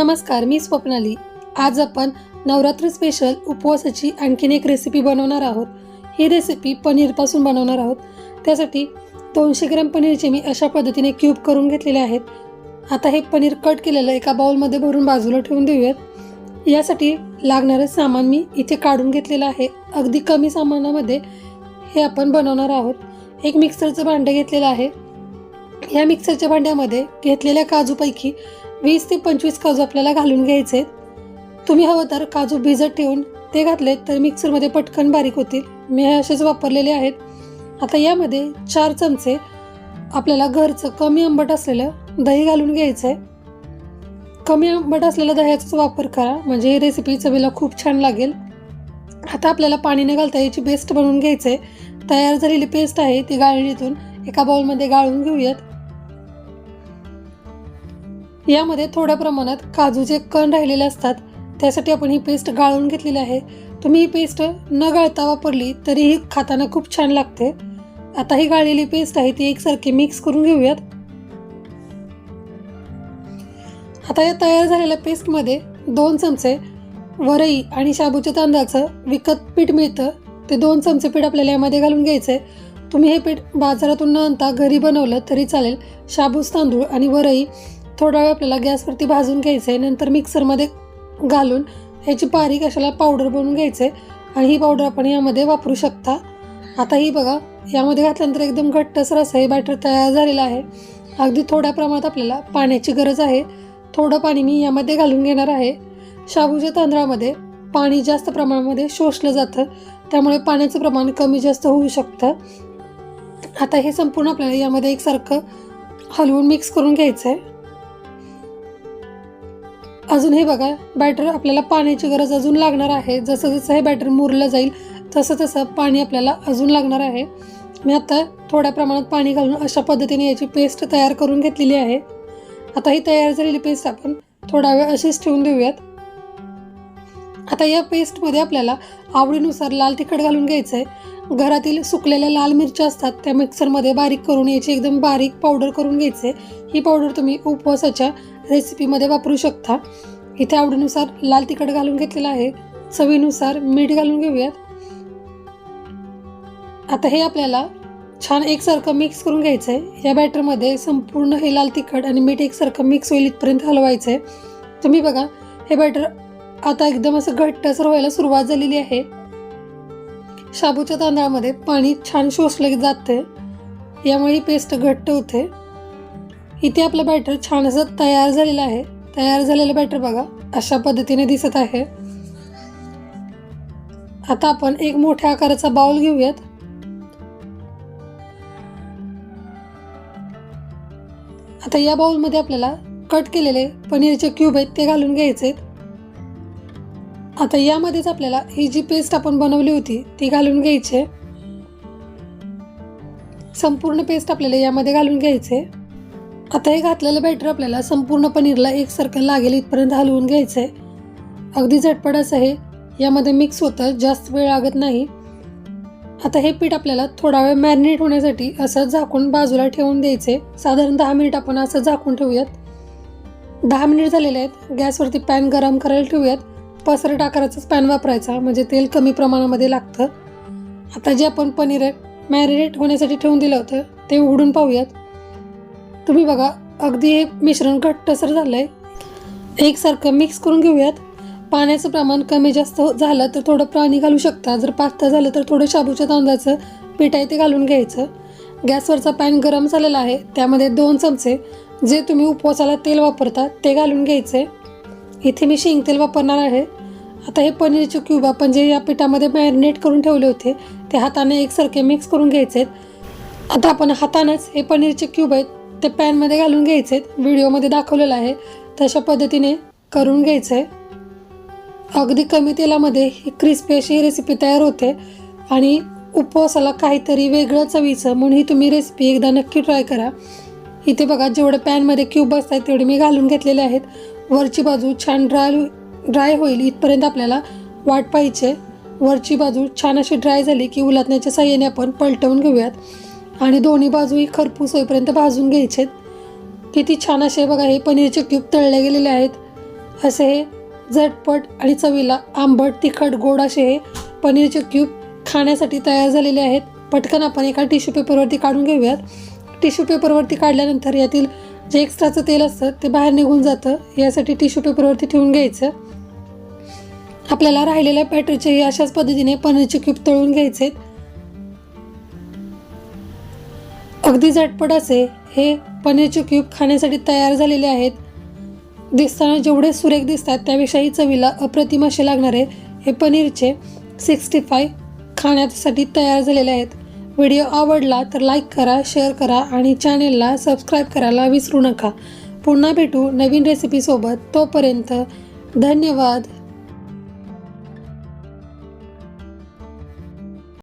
नमस्कार मी स्वप्नाली. आज आपण नवरात्री स्पेशल उपवासाची आणखीन एक रेसिपी बनवणार आहोत. ही रेसिपी पनीरपासून बनवणार आहोत. त्यासाठी दोनशे ग्रॅम पनीरचे मी अशा पद्धतीने क्यूब करून घेतलेले आहेत. आता हे पनीर कट केलेलं एका बाउलमध्ये भरून बाजूला ठेवून देऊयात. यासाठी लागणारं सामान मी इथे काढून घेतलेलं आहे. अगदी कमी सामानामध्ये हे आपण बनवणार आहोत. एक मिक्सरचं भांडं घेतलेलं आहे. या मिक्सरच्या भांड्यामध्ये घेतलेल्या काजूपैकी वीस ते पंचवीस काजू आपल्याला घालून घ्यायचे आहेत. तुम्ही हवं तर काजू भिजत ठेवून ते घातले तर मिक्सरमध्ये पटकन बारीक होतील. मी हे असेच वापरलेले आहेत. आता यामध्ये चार चमचे आपल्याला घरचं कमी आंबट असलेलं दही घालून घ्यायचं आहे कमी आंबट असलेल्या दह्याचाच वापर करा म्हणजे ही रेसिपी चवीला खूप छान लागेल. आता आपल्याला पाणी न घालता याची पेस्ट बनवून घ्यायचं आहे तयार झालेली पेस्ट आहे ती गाळणीतून एका बाउलमध्ये गाळून घेऊयात. यामध्ये थोड्या प्रमाणात काजूचे कण राहिलेले असतात त्यासाठी आपण ही पेस्ट गाळून घेतलेली आहे. तुम्ही ही पेस्ट न गाळता वापरली तरीही खाताना खूप छान लागते. आता ही गाळलेली पेस्ट आहे ती एकसारखी मिक्स करून घेऊयात. आता या तयार झालेल्या पेस्टमध्ये दोन चमचे वरई आणि शाबूच्या तांदळाचं विकत पीठ मिळतं. ते दोन चमचे पीठ आपल्याला यामध्ये घालून घ्यायचं आहे तुम्ही हे पीठ बाजारातून न आणता घरी बनवलं तरी चालेल. शाबूस तांदूळ आणि वरई थोडा वेळ आपल्याला गॅसवरती भाजून घ्यायचं आहे नंतर मिक्सरमध्ये घालून ह्याची बारीक अशाला पावडर बनवून घ्यायचं आहे आणि ही पावडर आपण यामध्ये वापरू शकता. आता ही बघा यामध्ये घातल्यानंतर एकदम घट्टसर असं हे बॅटर तयार झालेलं आहे. अगदी थोड्या प्रमाणात आपल्याला पाण्याची गरज आहे. थोडं पाणी मी यामध्ये घालून घेणार आहे. शाबूच्या तांदळामध्ये पाणी जास्त प्रमाणामध्ये शोषलं जातं त्यामुळे पाण्याचं प्रमाण कमी जास्त होऊ शकतं. आता हे संपूर्ण आपल्याला यामध्ये एकसारखं हलवून मिक्स करून घ्यायचं आहे अजून हे बघा बॅटर आपल्याला पाण्याची गरज अजून लागणार आहे. जसं जसं हे बॅटर मुरलं जाईल तसं तसं पाणी आपल्याला अजून लागणार आहे. मी आता थोड्या प्रमाणात पाणी घालून अशा पद्धतीने याची पेस्ट तयार करून घेतलेली आहे. आता ही तयार झालेली पेस्ट आपण थोडा वेळ अशीच ठेवून देऊयात. आता या पेस्टमध्ये आपल्याला आवडीनुसार लाल तिखट घालून घ्यायचं आहे घरातील सुकलेल्या लाल मिरच्या असतात त्या मिक्सरमध्ये बारीक करून याची एकदम बारीक पावडर करून घ्यायचे ही पावडर तुम्ही उपवासाच्या रेसिपीमध्ये वापरू शकता. इथे आवडीनुसार लाल तिखट घालून घेतलेलं आहे. चवीनुसार मीठ घालून घेऊयात. आता हे आपल्याला छान एकसारखं मिक्स करून घ्यायचं आहे या बॅटरमध्ये संपूर्ण हे लाल तिखट आणि मीठ एकसारखं मिक्स होईल इथपर्यंत हलवायचं आहे तुम्ही बघा हे बॅटर आता एकदम असं घट्टसर व्हायला सुरुवात झालेली आहे. शाबूच्या तांदळामध्ये पाणी छान शोषलं जातं यामुळे ही पेस्ट घट्ट होते. इथे आपलं बॅटर छान असं तयार झालेलं आहे. तयार झालेलं बॅटर बघा अशा पद्धतीने दिसत आहे. आता आपण एक मोठ्या आकाराचा बाउल घेऊयात. आता या बाउलमध्ये आपल्याला कट केलेले पनीरचे क्यूब आहेत ते घालून घ्यायचे आता यामध्येच आपल्याला ही जी पेस्ट आपण बनवली होती ती घालून घ्यायची संपूर्ण पेस्ट आपल्याला यामध्ये घालून घ्यायचे आता हे घातलेलं बॅटर आपल्याला संपूर्ण पनीरला एकसारखं लागेल इथपर्यंत हलवून घ्यायचं आहे अगदी झटपट असं हे. यामध्ये मिक्स होतं जास्त वेळ लागत नाही. आता हे पीठ आपल्याला थोडा वेळ मॅरिनेट होण्यासाठी असं झाकून बाजूला ठेवून द्यायचे साधारण दहा मिनिट आपण असं झाकून ठेवूयात. दहा मिनिट झालेले आहेत. गॅसवरती पॅन गरम करायला ठेवूयात. पसरट आकाराचाच पॅन वापरायचा म्हणजे तेल कमी प्रमाणामध्ये लागतं. आता जे आपण पनीर मॅरिनेट होण्यासाठी ठेवून दिलं होतं ते उघडून पाहूयात. तुम्ही बघा अगदी हे मिश्रण घट्टसर झालं आहे एकसारखं मिक्स करून घेऊयात. पाण्याचं प्रमाण कमी जास्त झालं तर थोडं पाणी घालू शकता. जर पातळ झालं तर थोडं शाबूच्या तांदळाचं पीठ आहे ते घालून घ्यायचं. गॅसवरचा पॅन गरम झालेला आहे. त्यामध्ये दोन चमचे जे तुम्ही उपवासाला तेल वापरता ते घालून घ्यायचे. इथे मी शेंग तेल वापरणार आहे. आता हे पनीरचे क्यूब आपण जे या पिठामध्ये मॅरिनेट करून ठेवले होते ते हाताने एकसारखे मिक्स करून घ्यायचे आहेत आता आपण हातानेच हे पनीरचे क्यूब आहेत ते पॅनमध्ये घालून घ्यायचे व्हिडिओमध्ये दाखवलेलं आहे. तशा पद्धतीने करून घ्यायचं आहे अगदी कमी तेलामध्ये ही क्रिस्पी अशी ही रेसिपी तयार होते. आणि उपवासाला काहीतरी वेगळं चवीचं म्हणून ही तुम्ही रेसिपी एकदा नक्की ट्राय करा. इथे बघा जेवढं पॅनमध्ये क्यूब असतात तेवढे मी घालून घेतलेले आहेत. वरची बाजू छान ड्राय ड्राय होईल इथपर्यंत आपल्याला वाट पाहिजे वरची बाजू छान अशी ड्राय झाली की उलटण्याच्या साह्याने आपण पलटवून घेऊयात. आणि दोन्ही बाजूही खरपूस होईपर्यंत भाजून घ्यायचे किती छान असे बघा हे पनीरचे क्यूब तळले गेलेले आहेत. असे हे झटपट आणि चवीला आंबट तिखट गोड असे हे पनीरचे क्यूब खाण्यासाठी तयार झालेले आहेत. पटकन आपण एका टिश्यू पेपरवरती काढून घेऊयात. टिश्यू पेपरवरती काढल्यानंतर यातील जे एक्स्ट्राचं तेल असतं ते बाहेर निघून जातं. यासाठी टिश्यू पेपरवरती ठेवून घ्यायचं. आपल्याला राहिलेल्या पॅटरचेही अशाच पद्धतीने पनीरचे क्यूब तळून घ्यायचे आहेत अगदी झटपट असे हे पनीरचे क्यूब खाण्यासाठी तयार झालेले आहेत. दिसताना जेवढे सुरेख दिसतात त्यापेक्षाही चवीला अप्रतिम असे लागणारे हे पनीरचे सिक्स्टी फाय खाण्यासाठी तयार झालेले आहेत. व्हिडिओ आवडला तर लाईक करा शेअर करा आणि चॅनेलला सबस्क्राईब करायला विसरू नका. पुन्हा भेटू नवीन रेसिपीसोबत तोपर्यंत धन्यवाद.